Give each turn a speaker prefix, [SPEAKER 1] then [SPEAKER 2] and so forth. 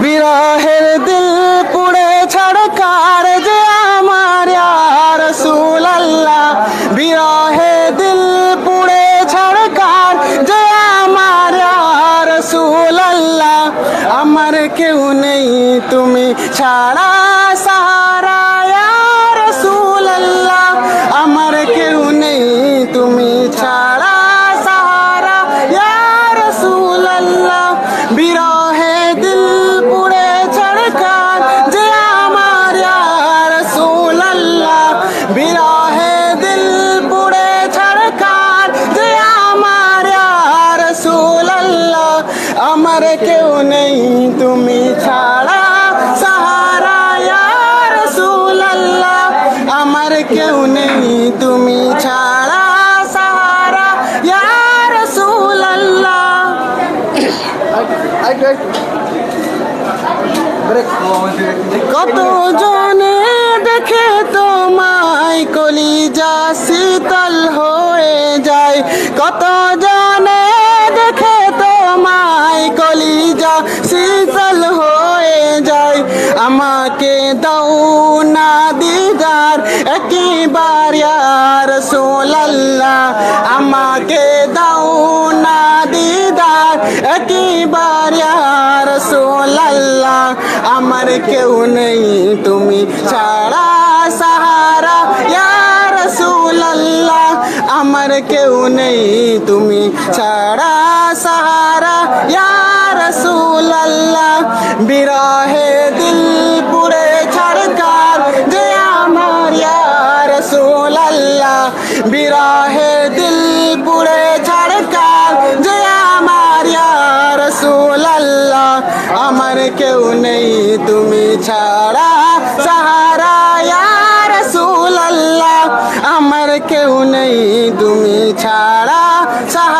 [SPEAKER 1] বিরহের দিল পুড়ে ছড়কার যে আমার রসুল আল্লাহ বিরাহে দিল পুড়ে ছড়কার যে আমার রসুল আল্লাহ আমার কেউ নেই তুমি ছাড়া সাহারা আমার কেউ নেই তুমি ছাড়া। সাহারা রসুল আল্লাহ আমার কেউ নেই তুমি ছাড়া। সাহারা রসুল আল্লাহ কত জনে দেখে তোমায় কলিজা শীতল হয়ে যায়? কত জনে দেখে তোমায় কলিজা শীতল হয়ে যায়। আমাকে দাও না দিদার, একবার রসুল আল্লাহ আমাকে দাও না দিদার, একবার রসুল আল্লাহ আমার কেউ নেই তুমি ছাড়া সাহারা রসুল আল্লাহ আমার কেউ নেই তুমি ছাড়া সাহারা রসুল আল্লাহ বিরহে দিল পুরে ছড়কার যে আমার রসুল আল্লাহ বিরহে দিল পুরে ছড়কার যে আমার রসুল আল্লাহ আমার কেউ নেই তুমি ছাড়া সাহারা রসুল আল্লাহ আমার কেউ নেই তুমি ছাড়া সাহারা